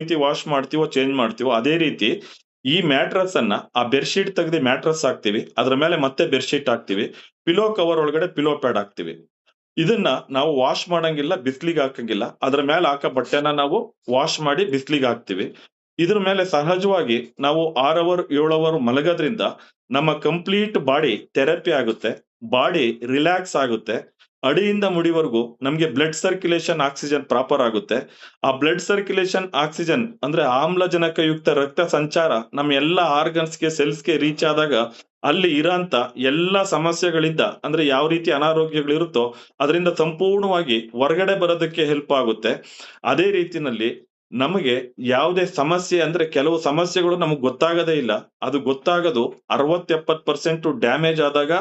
ರೀತಿ ವಾಶ್ ಮಾಡ್ತೀವೋ ಚೇಂಜ್ ಮಾಡ್ತೀವೋ, ಅದೇ ರೀತಿ ಈ ಮ್ಯಾಟ್ರಸ್ ಅನ್ನ, ಆ ಬೆಡ್ಶೀಟ್ ತೆಗೆದು ಮ್ಯಾಟ್ರಸ್ ಹಾಕ್ತಿವಿ, ಅದ್ರ ಮೇಲೆ ಮತ್ತೆ ಬೆಡ್ಶೀಟ್ ಹಾಕ್ತಿವಿ ಪಿಲೋ ಕವರ್ ಒಳಗಡೆ ಪಿಲೋ ಪ್ಯಾಡ್ ಹಾಕ್ತಿವಿ. ಇದನ್ನ ನಾವು ವಾಶ್ ಮಾಡಂಗಿಲ್ಲ, ಬಿಸ್ಲಿಗೆ ಹಾಕಂಗಿಲ್ಲ, ಅದ್ರ ಮೇಲೆ ಹಾಕೋ ಬಟ್ಟೆನ ನಾವು ವಾಶ್ ಮಾಡಿ ಬಿಸ್ಲಿಗೆ ಹಾಕ್ತಿವಿ. ಇದ್ರ ಮೇಲೆ ಸಹಜವಾಗಿ ನಾವು ಆರ್ ಅವರ್, ಏಳು ಅವರ್ ಮಲಗೋದ್ರಿಂದ ನಮ್ಮ ಕಂಪ್ಲೀಟ್ ಬಾಡಿ ಥೆರಪಿ ಆಗುತ್ತೆ ಬಾಡಿ ರಿಲ್ಯಾಕ್ಸ್ ಆಗುತ್ತೆ ಅಡಿಯಿಂದ ಮುಡಿವರೆಗೂ ನಮಗೆ ಬ್ಲಡ್ ಸರ್ಕ್ಯುಲೇಷನ್ ಆಕ್ಸಿಜನ್ ಪ್ರಾಪರ್ ಆಗುತ್ತೆ. ಆ ಬ್ಲಡ್ ಸರ್ಕ್ಯುಲೇಷನ್ ಆಕ್ಸಿಜನ್ ಅಂದ್ರೆ ಆಮ್ಲಜನಕಯುಕ್ತ ರಕ್ತ ಸಂಚಾರ ನಮ್ಮ ಎಲ್ಲ ಆರ್ಗನ್ಸ್ಗೆ ಸೆಲ್ಸ್ಗೆ ರೀಚ್ ಆದಾಗ ಅಲ್ಲಿ ಇರೋಂತ ಎಲ್ಲ ಸಮಸ್ಯೆಗಳಿಂದ ಅಂದ್ರೆ ಯಾವ ರೀತಿ ಅನಾರೋಗ್ಯಗಳಿರುತ್ತೋ ಅದರಿಂದ ಸಂಪೂರ್ಣವಾಗಿ ಹೊರಗಡೆ ಬರೋದಕ್ಕೆ ಹೆಲ್ಪ್ ಆಗುತ್ತೆ. ಅದೇ ರೀತಿನಲ್ಲಿ ನಮಗೆ ಯಾವುದೇ ಸಮಸ್ಯೆ ಅಂದ್ರೆ ಕೆಲವು ಸಮಸ್ಯೆಗಳು ನಮಗೆ ಗೊತ್ತಾಗದೇ ಇಲ್ಲ. ಅದು ಗೊತ್ತಾಗದು ಅರವತ್ ಎಪ್ಪತ್ ಪರ್ಸೆಂಟ್ ಡ್ಯಾಮೇಜ್ ಆದಾಗ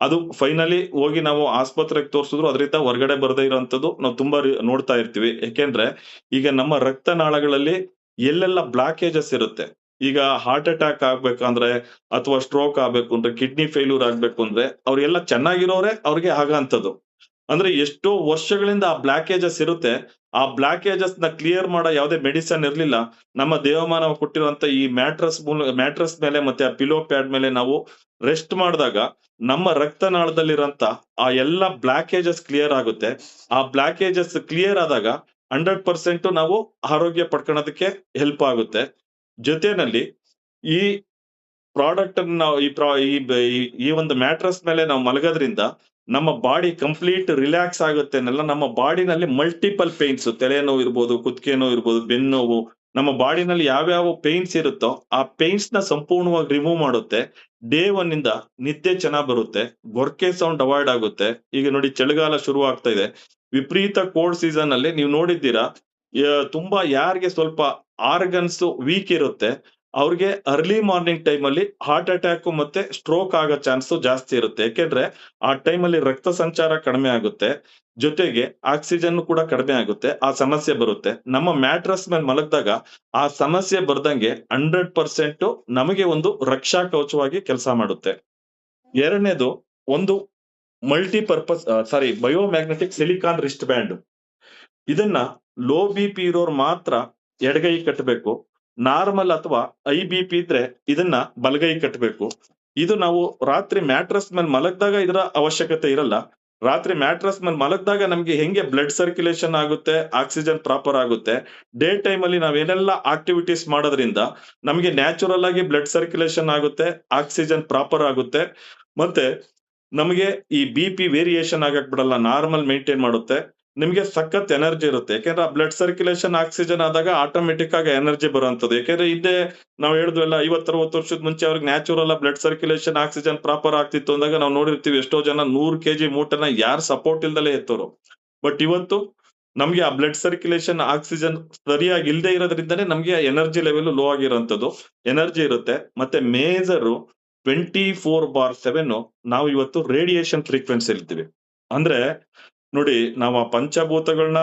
ಅದು ಫೈನಲಿ ಹೋಗಿ ನಾವು ಆಸ್ಪತ್ರೆಗೆ ತೋರಿಸಿದ್ರು ಅದರಿಂದ ಹೊರಗಡೆ ಬರದೇ ಇರೋಂಥದ್ದು ನಾವು ತುಂಬಾ ನೋಡ್ತಾ ಇರ್ತೀವಿ. ಯಾಕೆಂದ್ರೆ ಈಗ ನಮ್ಮ ರಕ್ತನಾಳಗಳಲ್ಲಿ ಎಲ್ಲೆಲ್ಲ ಬ್ಲಾಕೇಜಸ್ ಇರುತ್ತೆ. ಈಗ ಹಾರ್ಟ್ ಅಟ್ಯಾಕ್ ಆಗ್ಬೇಕಂದ್ರೆ ಅಥವಾ ಸ್ಟ್ರೋಕ್ ಆಗ್ಬೇಕು ಅಂದ್ರೆ ಕಿಡ್ನಿ ಫೇಲ್ಯೂರ್ ಆಗ್ಬೇಕು ಅಂದ್ರೆ ಅವ್ರೆಲ್ಲ ಚೆನ್ನಾಗಿರೋರೆ ಅವ್ರಿಗೆ ಆಗಂತದ್ದು ಅಂದ್ರೆ ಎಷ್ಟೋ ವರ್ಷಗಳಿಂದ ಆ ಬ್ಲಾಕೇಜಸ್ ಇರುತ್ತೆ. ಆ ಬ್ಲಾಕೇಜಸ್ನ ಕ್ಲಿಯರ್ ಮಾಡೋ ಯಾವುದೇ ಮೆಡಿಸನ್ ಇರಲಿಲ್ಲ. ನಮ್ಮ ದೇವಮಾನವ ಕೊಟ್ಟಿರುವಂತ ಈ ಮ್ಯಾಟ್ರಸ್ ಮೂಲ ಮ್ಯಾಟ್ರಸ್ ಮೇಲೆ ಮತ್ತೆ ಆ ಪಿಲೋ ಪ್ಯಾಡ್ ಮೇಲೆ ನಾವು ರೆಸ್ಟ್ ಮಾಡಿದಾಗ ನಮ್ಮ ರಕ್ತನಾಳದಲ್ಲಿರಂತ ಆ ಎಲ್ಲ ಬ್ಲಾಕೇಜಸ್ ಕ್ಲಿಯರ್ ಆಗುತ್ತೆ. ಆ ಬ್ಲಾಕೇಜಸ್ ಕ್ಲಿಯರ್ ಆದಾಗ ಹಂಡ್ರೆಡ್ ಪರ್ಸೆಂಟ್ ನಾವು ಆರೋಗ್ಯ ಪಡ್ಕೊಳ್ಳೋದಕ್ಕೆ ಹೆಲ್ಪ್ ಆಗುತ್ತೆ. ಜೊತೆನಲ್ಲಿ ಈ ಪ್ರಾಡಕ್ಟ್ ನಾವು, ಈ ಪ್ರಾ ಈ, ಈ- ಈ ಒಂದು ಮ್ಯಾಟ್ರಸ್ ಮೇಲೆ ನಾವು ಮಲಗೋದ್ರಿಂದ ನಮ್ಮ ಬಾಡಿ ಕಂಪ್ಲೀಟ್ ರಿಲ್ಯಾಕ್ಸ್ ಆಗುತ್ತೆ ಅನ್ನೆಲ್ಲ, ನಮ್ಮ ಬಾಡಿನಲ್ಲಿ ಮಲ್ಟಿಪಲ್ ಪೇನ್ಸ್ ತಲೆನೋವು ಇರ್ಬೋದು ಕುತ್ತಿಗೆ ನೋವು ಇರ್ಬೋದು ಬೆನ್ನೋವು ನಮ್ಮ ಬಾಡಿನಲ್ಲಿ ಯಾವ್ಯಾವ ಪೇನ್ಸ್ ಇರುತ್ತೋ ಆ ಪೇನ್ಸ್ನ ಸಂಪೂರ್ಣವಾಗಿ ರಿಮೂವ್ ಮಾಡುತ್ತೆ. ಡೇ ಒನ್ ಇಂದ ನಿದ್ದೆ ಚೆನ್ನಾಗ್ ಬರುತ್ತೆ ಗೊರ್ಕೆ ಸೌಂಡ್ ಅವಾಯ್ಡ್ ಆಗುತ್ತೆ. ಈಗ ನೋಡಿ ಚಳಿಗಾಲ ಶುರು ಆಗ್ತಾ ಇದೆ. ವಿಪರೀತ ಕೋಲ್ಡ್ ಸೀಸನ್ ಅಲ್ಲಿ ನೀವು ನೋಡಿದ್ದೀರಾ ತುಂಬಾ ಯಾರಿಗೆ ಸ್ವಲ್ಪ ಆರ್ಗನ್ಸ್ ವೀಕ್ ಇರುತ್ತೆ ಅವ್ರಿಗೆ ಅರ್ಲಿ ಮಾರ್ನಿಂಗ್ ಟೈಮ್ ಅಲ್ಲಿ ಹಾರ್ಟ್ ಅಟ್ಯಾಕ್ ಮತ್ತೆ ಸ್ಟ್ರೋಕ್ ಆಗೋ ಚಾನ್ಸ್ ಜಾಸ್ತಿ ಇರುತ್ತೆ. ಯಾಕೆಂದ್ರೆ ಆ ಟೈಮ್ ಅಲ್ಲಿ ರಕ್ತ ಸಂಚಾರ ಕಡಿಮೆ ಆಗುತ್ತೆ. ಜೊತೆಗೆ ಆಕ್ಸಿಜನ್ ಕೂಡ ಕಡಿಮೆ ಆಗುತ್ತೆ. ಆ ಸಮಸ್ಯೆ ಬರುತ್ತೆ. ನಮ್ಮ ಮ್ಯಾಟ್ರಸ್ ಮೇಲೆ ಮಲಗಿದಾಗ ಆ ಸಮಸ್ಯೆ ಬರ್ದಂಗೆ ಹಂಡ್ರೆಡ್ ಪರ್ಸೆಂಟ್ ನಮಗೆ ಒಂದು ರಕ್ಷಾ ಕವಚವಾಗಿ ಕೆಲಸ ಮಾಡುತ್ತೆ. ಎರಡನೇದು ಒಂದು multi purpose sorry biomagnetic silicon wrist band ಇದನ್ನ ಲೋ ಬಿ ಪಿ ಇರೋರು ಮಾತ್ರ ಎಡಗೈ ಕಟ್ಟಬೇಕು ನಾರ್ಮಲ್ ಅಥವಾ ಐ ಬಿ ಪಿ ಇದ್ರೆ ಇದನ್ನ ಬಲಗೈ ಕಟ್ಟಬೇಕು ಇದು ನಾವು ರಾತ್ರಿ ಮ್ಯಾಟ್ರಸ್ ಮೇಲೆ ಮಲಗ್ದಾಗ ಇದರ ಅವಶ್ಯಕತೆ ಇರಲ್ಲ. ರಾತ್ರಿ ಮ್ಯಾಟ್ರಸ್ ಮೇಲೆ ಮಲಗ್ದಾಗ ನಮ್ಗೆ ಹೆಂಗೆ ಬ್ಲಡ್ ಸರ್ಕ್ಯುಲೇಷನ್ ಆಗುತ್ತೆ, ಆಕ್ಸಿಜನ್ ಪ್ರಾಪರ್ ಆಗುತ್ತೆ, ಡೇ ಟೈಮ್ ಅಲ್ಲಿ ನಾವೇನೆಲ್ಲ ಆಕ್ಟಿವಿಟೀಸ್ ಮಾಡೋದ್ರಿಂದ ನಮಗೆ ನ್ಯಾಚುರಲ್ ಆಗಿ ಬ್ಲಡ್ ಸರ್ಕ್ಯುಲೇಷನ್ ಆಗುತ್ತೆ, ಆಕ್ಸಿಜನ್ ಪ್ರಾಪರ್ ಆಗುತ್ತೆ. ಮತ್ತೆ ನಮಗೆ ಈ ಬಿ ಪಿ ವೇರಿಯೇಷನ್ ಆಗಕ್ ಬಿಡಲ್ಲ, ನಾರ್ಮಲ್ ಮೇಂಟೈನ್ ಮಾಡುತ್ತೆ. ನಿಮ್ಗೆ ಸಖತ್ ಎನರ್ಜಿ ಇರುತ್ತೆ. ಯಾಕೆಂದ್ರೆ ಆ ಬ್ಲಡ್ ಸರ್ಕ್ಯುಲೇಷನ್ ಆಕ್ಸಿಜನ್ ಆದಾಗ ಆಟೋಮೆಟಿಕ್ ಆಗಿ ಎನರ್ಜಿ ಬರುವಂತದ್ದು ಯಾಕೆಂದ್ರೆ ಇದೇ ನಾವು ಹೇಳಿದ್ವಲ್ಲ, ಐವತ್ತರವತ್ತು ವರ್ಷದ ಮುಂಚೆ ಅವ್ರಿಗೆ natural blood circulation oxygen proper ಆಗ್ತಿತ್ತು ಅಂದಾಗ ನಾವು ನೋಡಿರ್ತೀವಿ ಎಷ್ಟೋ ಜನ ನೂರ್ ಕೆಜಿ ಮೂಟನ ಯಾರು ಸಪೋರ್ಟ್ ಇಲ್ದಲೇ ಎತ್ತೋರು. ಬಟ್ ಇವತ್ತು ನಮ್ಗೆ ಆ ಬ್ಲಡ್ ಸರ್ಕ್ಯುಲೇಷನ್ ಆಕ್ಸಿಜನ್ ಸರಿಯಾಗಿ ಇಲ್ಲದೆ ಇರೋದ್ರಿಂದನೇ ನಮ್ಗೆ ಎನರ್ಜಿ ಲೆವೆಲ್ ಲೋ ಆಗಿರೋಂಥದ್ದು. ಎನರ್ಜಿ ಇರುತ್ತೆ. ಮತ್ತೆ major twenty four by seven ನಾವು ಇವತ್ತು ರೇಡಿಯೇಷನ್ ಫ್ರೀಕ್ವೆನ್ಸಿ ಇರ್ತೀವಿ ಅಂದ್ರೆ ನೋಡಿ, ನಾವು ಆ ಪಂಚಭೂತಗಳನ್ನ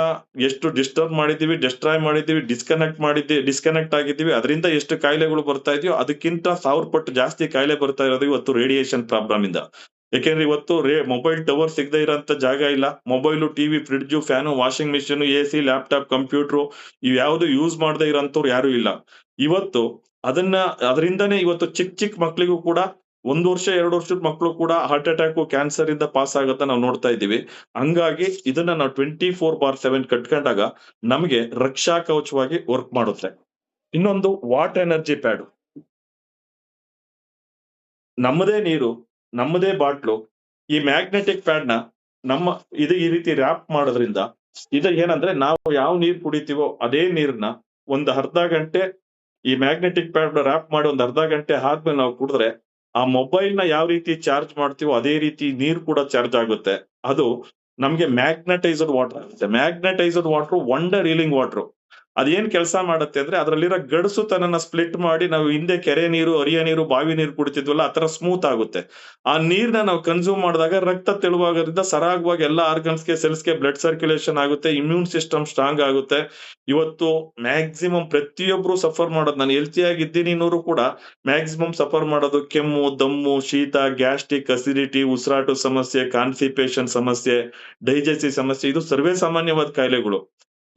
ಎಷ್ಟು ಡಿಸ್ಟರ್ಬ್ ಮಾಡಿದೀವಿ ಡಿಸ್ಟ್ರಾಯ್ ಮಾಡಿದೀವಿ ಡಿಸ್ಕನೆಕ್ಟ್ ಮಾಡಿದ್ದೀವಿ ಡಿಸ್ಕನೆಕ್ಟ್ ಆಗಿದ್ದೀವಿ, ಅದರಿಂದ ಎಷ್ಟು ಕಾಯಿಲೆಗಳು ಬರ್ತಾ ಇದೆಯೋ ಅದಕ್ಕಿಂತ ಸಾವಿರ ಪಟ್ಟು ಜಾಸ್ತಿ ಕಾಯಿಲೆ ಬರ್ತಾ ಇರೋದು ಇವತ್ತು ರೇಡಿಯೇಷನ್ ಪ್ರಾಬ್ಲಮ್ ಇಂದ. ಯಾಕೆಂದ್ರೆ ಇವತ್ತು ರೇ ಮೊಬೈಲ್ ಟವರ್ ಸಿಗದೆ ಇರೋಂಥ ಜಾಗ ಇಲ್ಲ. Mobile TV fridge fan washing machine A C laptop computer ಇವ್ ಯಾವುದು ಯೂಸ್ ಮಾಡದೆ ಇರೋಂಥವ್ರು ಯಾರು ಇಲ್ಲ. ಇವತ್ತು ಅದನ್ನ, ಅದರಿಂದನೇ ಇವತ್ತು ಚಿಕ್ಕ ಚಿಕ್ಕ ಮಕ್ಕಳಿಗೂ ಕೂಡ ಒಂದು ವರ್ಷ, ಎರಡು ವರ್ಷದ ಮಕ್ಕಳು ಕೂಡ ಹಾರ್ಟ್ ಅಟ್ಯಾಕ್ ಕ್ಯಾನ್ಸರ್ ಇಂದ ಪಾಸ್ ಆಗತ್ತ ನಾವು ನೋಡ್ತಾ ಇದ್ದೀವಿ. ಹಂಗಾಗಿ ಇದನ್ನ ನಾವು ಟ್ವೆಂಟಿ ಫೋರ್ ಬಾರ್ ಸೆವೆನ್ ಕಟ್ಕೊಂಡಾಗ ನಮಗೆ ರಕ್ಷಾ ಕವಚವಾಗಿ ವರ್ಕ್ ಮಾಡುತ್ತೆ. ಇನ್ನೊಂದು ವಾಟ್ ಎನರ್ಜಿ ಪ್ಯಾಡ್ ನಮ್ಮದೇ ನೀರು, ನಮ್ಮದೇ ಬಾಟ್ಲು, ಈ ಮ್ಯಾಗ್ನೆಟಿಕ್ ಪ್ಯಾಡ್ನ ನಮ್ಮ ಇದು ಈ ರೀತಿ ರ್ಯಾಪ್ ಮಾಡೋದ್ರಿಂದ ಇದು ಏನಂದ್ರೆ ನಾವು ಯಾವ ನೀರ್ ಕುಡಿತೀವೋ ಅದೇ ನೀರ್ನ ಒಂದು ಅರ್ಧ ಗಂಟೆ ಈ ಮ್ಯಾಗ್ನೆಟಿಕ್ ಪ್ಯಾಡ್ ರ್ಯಾಪ್ ಮಾಡಿ ಒಂದು ಅರ್ಧ ಗಂಟೆ ಆದ್ಮೇಲೆ ನಾವು ಕುಡಿದ್ರೆ ಆ ಮೊಬೈಲ್ನ ಯಾವ ರೀತಿ ಚಾರ್ಜ್ ಮಾಡ್ತೀವೋ ಅದೇ ರೀತಿ ನೀರು ಕೂಡ ಚಾರ್ಜ್ ಆಗುತ್ತೆ. ಅದು ನಮ್ಗೆ ಮ್ಯಾಗ್ನೆಟೈಸ್ಡ್ ವಾಟರ್ ಆಗುತ್ತೆ. Magnetized water wonder healing water ಅದೇನ್ ಕೆಲಸ ಮಾಡುತ್ತೆ ಅಂದ್ರೆ ಅದರಲ್ಲಿರೋ ಗಡಸು ತನ್ನ ಸ್ಪ್ಲಿಟ್ ಮಾಡಿ ನಾವು ಹಿಂದೆ ಕೆರೆ ನೀರು ಹರಿಯ ನೀರು, ಬಾವಿ ನೀರು ಕುಡಿತಿದ್ವಲ್ಲ ಆತರ ಸ್ಮೂತ್ ಆಗುತ್ತೆ. ಆ ನೀರ್ನ ನಾವು ಕನ್ಸ್ಯೂಮ್ ಮಾಡಿದಾಗ ರಕ್ತ ತೆಳುವಾಗೋದ್ರಿಂದ ಸರಾಗವಾಗಿ ಎಲ್ಲ ಆರ್ಗನ್ಸ್ಗೆ ಸೆಲ್ಸ್ಗೆ ಬ್ಲಡ್ ಸರ್ಕ್ಯುಲೇಷನ್ ಆಗುತ್ತೆ ಇಮ್ಯೂನ್ ಸಿಸ್ಟಮ್ ಸ್ಟ್ರಾಂಗ್ ಆಗುತ್ತೆ. ಇವತ್ತು ಮ್ಯಾಕ್ಸಿಮಮ್ ಪ್ರತಿಯೊಬ್ರು ಸಫರ್ ಮಾಡೋದು, ನಾನು ಹೆಲ್ತಿ ಆಗಿದ್ದೀನಿ ಅನ್ನೋರು ಕೂಡ ಮ್ಯಾಕ್ಸಿಮಮ್ ಸಫರ್ ಮಾಡೋದು ಕೆಮ್ಮು, ದಮ್ಮು, ಶೀತ ಗ್ಯಾಸ್ಟ್ರಿಕ್ ಅಸಿಡಿಟಿ ಉಸಿರಾಟ ಸಮಸ್ಯೆ ಕಾನ್ಸಿಪೇಷನ್ ಸಮಸ್ಯೆ ಡೈಜೆಸ್ಟಿವ್ ಸಮಸ್ಯೆ, ಇದು ಸರ್ವೇ ಸಾಮಾನ್ಯವಾದ ಕಾಯಿಲೆಗಳು.